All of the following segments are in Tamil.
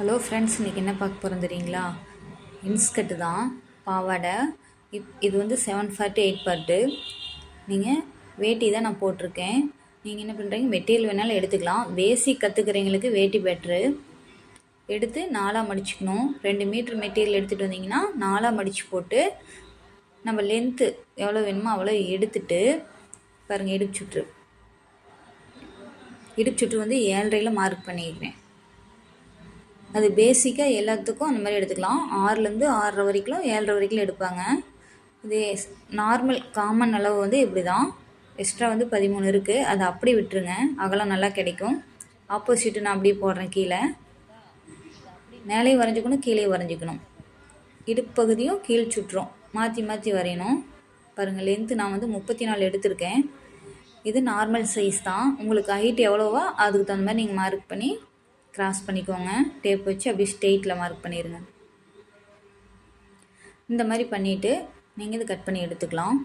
ஹலோ ஃப்ரெண்ட்ஸ் இன்றைக்கி என்ன பார்க்க போகிறோம் தெரியுங்களா? இன்ஸ்கர்ட்டு தான் பாவாடை. இப் இது வந்து செவன் ஃபார்ட்டி எயிட் பார்ட்டு நீங்கள் வேட்டி தான் நான் போட்டிருக்கேன். நீங்கள் என்ன பண்ணுறீங்க மெட்டீரியல் வேணாலும் எடுத்துக்கலாம். பேசிக் கற்றுக்கிறவங்களுக்கு வேட்டி பெட்ரு எடுத்து நாலாக மடிச்சுக்கணும். ரெண்டு மீட்ரு மெட்டீரியல் எடுத்துகிட்டு வந்தீங்கன்னா நாலாக மடித்து போட்டு நம்ம லென்த்து எவ்வளோ வேணுமோ அவ்வளோ எடுத்துட்டு பாருங்கள் இடுப்பு சுற்று. இடுப்பு சுற்று வந்து ஏழரையில் மார்க் பண்ணிக்கிறேன். அது பேசிக்காக எல்லாத்துக்கும் அந்த மாதிரி எடுத்துக்கலாம். ஆறுலேருந்து ஆறரை வரைக்கும் ஏழரை வரைக்கும் எடுப்பாங்க. இது நார்மல் காமன் அளவு வந்து இப்படி தான் எக்ஸ்ட்ரா வந்து பதிமூணு இருக்குது அதை அப்படி விட்டுருங்க. அகலம் நல்லா கிடைக்கும். ஆப்போசிட்டு நான் அப்படியே போடுறேன் கீழே. மேலேயும் வரைஞ்சிக்கணும் கீழே வரைஞ்சிக்கணும். இடுப்பகுதியும் கீழ் சுற்றும். மாற்றி மாற்றி வரையணும். பாருங்கள் லென்த்து நான் வந்து முப்பத்தி நாலு எடுத்திருக்கேன். இது நார்மல் சைஸ் தான். உங்களுக்கு ஹைட் எவ்வளோவோ அதுக்கு தகுந்த மாதிரி நீங்கள் மார்க் பண்ணி கிராஸ் பண்ணிக்கோங்க. டேப் வச்சு அப்படியே ஸ்ட்ரெயிட்டில் மார்க் பண்ணிடுங்க இந்த மாதிரி பண்ணிவிட்டு நீங்கள் இது கட் பண்ணி எடுத்துக்கலாம்.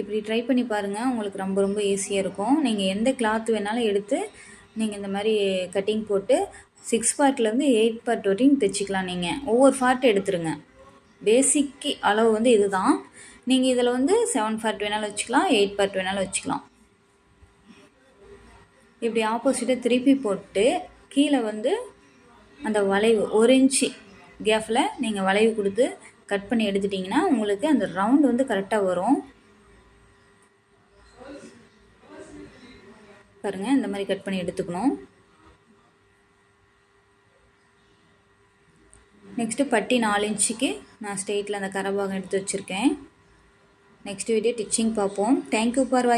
இப்படி ட்ரை பண்ணி பாருங்கள் உங்களுக்கு ரொம்ப ரொம்ப ஈஸியாக இருக்கும். நீங்கள் எந்த கிளாத் வேணாலும் எடுத்து நீங்கள் இந்த மாதிரி கட்டிங் போட்டு சிக்ஸ் பார்ட்லேருந்து எயிட் பார்ட் வரையும் தைச்சிக்கலாம் நீங்கள் ஒவ்வொரு பார்ட் எடுத்துருங்க. பேசிக்கு அளவு வந்து இதுதான். நீங்கள் இதில் வந்து செவன் பார்ட் வேணாலும் வச்சுக்கலாம் எயிட் பார்ட் வேணாலும் வச்சுக்கலாம். இப்படி ஆப்போசிட்டை திருப்பி போட்டு கீழே வந்து அந்த வளைவு ஒரு இன்ச்சு கேஃபில் நீங்கள் வளைவு கொடுத்து கட் பண்ணி எடுத்துட்டிங்கன்னா உங்களுக்கு அந்த ரவுண்டு வந்து கரெக்டாக வரும். பாருங்கள் இந்த மாதிரி கட் பண்ணி எடுத்துக்கணும். நெக்ஸ்ட்டு பட்டி நாலு இன்ச்சுக்கு நான் ஸ்ட்ரெயிட்டில் அந்த கரபாகம் எடுத்து வச்சுருக்கேன். நெக்ஸ்ட் வீடியோ டிச்சிங் பார்ப்போம். Thank you for